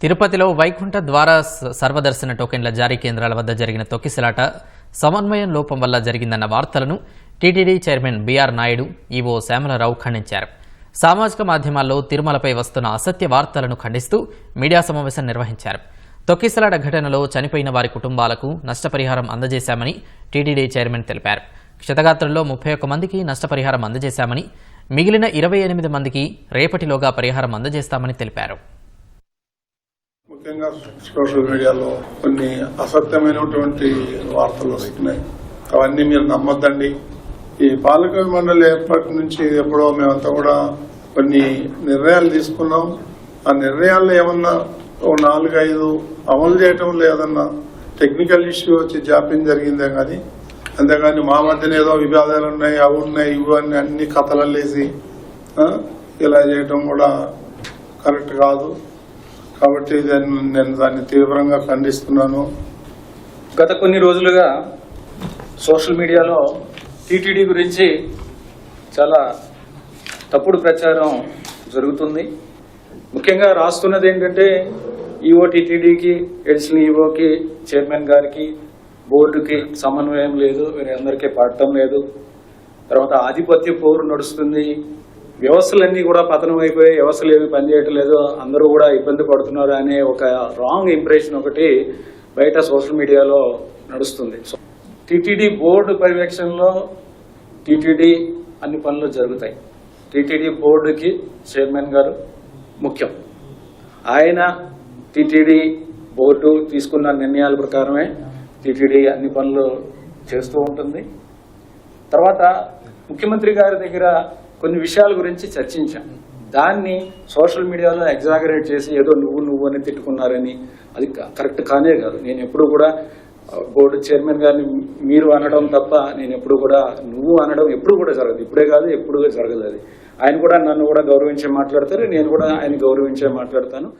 తిరుపతిలో వైకుంఠ ద్వారా సర్వదర్శన టోకెన్ల జారీ కేంద్రాల వద్ద జరిగిన తొక్కిసలాట సమన్వయం లోపం వల్ల జరిగిందన్న వార్తలను TTD chairman BR Naidu EO Shyamala Rao ఖండించారు. సామాజిక మాధ్యమాల్లో తిరుమలపై వస్తున్న అసత్య వార్తలను ఖండిస్తూ మీడియా సమావేశం నిర్వహించారు. తొక్కిసలాట ఘటనలో చనిపోయిన వారి కుటుంబాలకు నష్టపరిహారం అందజేశామని టీటీడీ చైర్మన్ తెలిపారు. క్షతగాత్రుల్లో ముప్పై ఒక్క మందికి నష్టపరిహారం అందజేశామని మిగిలిన ఇరవై ఎనిమిది మందికి రేపటిలోగా పరిహారం అందజేస్తామని తెలిపారు. ముఖ్యంగా సోషల్ మీడియాలో కొన్ని అసత్యమైనటువంటి వార్తలు వస్తున్నాయి. అవన్నీ మీరు నమ్మొద్దండి. ఈ పాలక మండలి ఏర్పాటు నుంచి ఎప్పుడో మేమంతా కూడా కొన్ని నిర్ణయాలు తీసుకున్నాం. ఆ నిర్ణయాల్లో ఏమన్నా ఓ నాలుగు ఐదు అమలు చేయటం లేదన్నా టెక్నికల్ ఇష్యూ వచ్చి జాప్యం జరిగిందే కానీ అంతేగాని మా మధ్యన ఏదో వివాదాలు ఉన్నాయి అవి ఉన్నాయి ఇవి అన్ని అన్ని కథలల్లేసి ఇలా చేయటం కూడా కరెక్ట్ కాదు. కాబట్టి దాన్ని నేను దాన్ని తీవ్రంగా ఖండిస్తున్నాను. గత కొన్ని రోజులుగా సోషల్ మీడియాలో టీటీడీ గురించి చాలా తప్పుడు ప్రచారం జరుగుతుంది. ముఖ్యంగా రాస్తున్నది ఏంటంటే ఈఓ టీటీడీకి ఎడిషనల్ ఈఓకి చైర్మన్ గారికి బోర్డుకి సమన్వయం లేదు వీరందరికీ పడటం లేదు. తర్వాత ఆధిపత్య పోరు నడుస్తుంది. వ్యవస్థలన్నీ కూడా పతనం అయిపోయి వ్యవస్థలు ఏమి పనిచేయటం లేదు అందరూ కూడా ఇబ్బంది పడుతున్నారు అనే ఒక రాంగ్ ఇంప్రెషన్ ఒకటి బయట సోషల్ మీడియాలో నడుస్తుంది. సో టీటీడీ బోర్డు పర్యవేక్షణలో టీటీడీ అన్ని పనులు జరుగుతాయి. టీటీడీ బోర్డుకి చైర్మన్ గారు ముఖ్యం. ఆయన టీటీడీ బోర్డు తీసుకున్న నిర్ణయాల ప్రకారమే టీటీడీ అన్ని పనులు చేస్తూ ఉంటుంది. తర్వాత ముఖ్యమంత్రి గారి దగ్గర కొన్ని విషయాల గురించి చర్చించాం. దాన్ని సోషల్ మీడియాలో ఎగ్జాగరేట్ చేసి ఏదో నువ్వు నువ్వు అని తిట్టుకున్నారని అది క- కరెక్ట్ కానే కాదు. నేను ఎప్పుడు కూడా బోర్డు చైర్మన్ గారిని మీరు అనడం తప్ప నేను ఎప్పుడు కూడా నువ్వు అనడం ఎప్పుడు కూడా జరగదు. ఇప్పుడే కాదు ఎప్పుడు జరగదు అది. ఆయన కూడా నన్ను కూడా గౌరవించే మాట్లాడతారు నేను కూడా ఆయన గౌరవించే మాట్లాడతాను.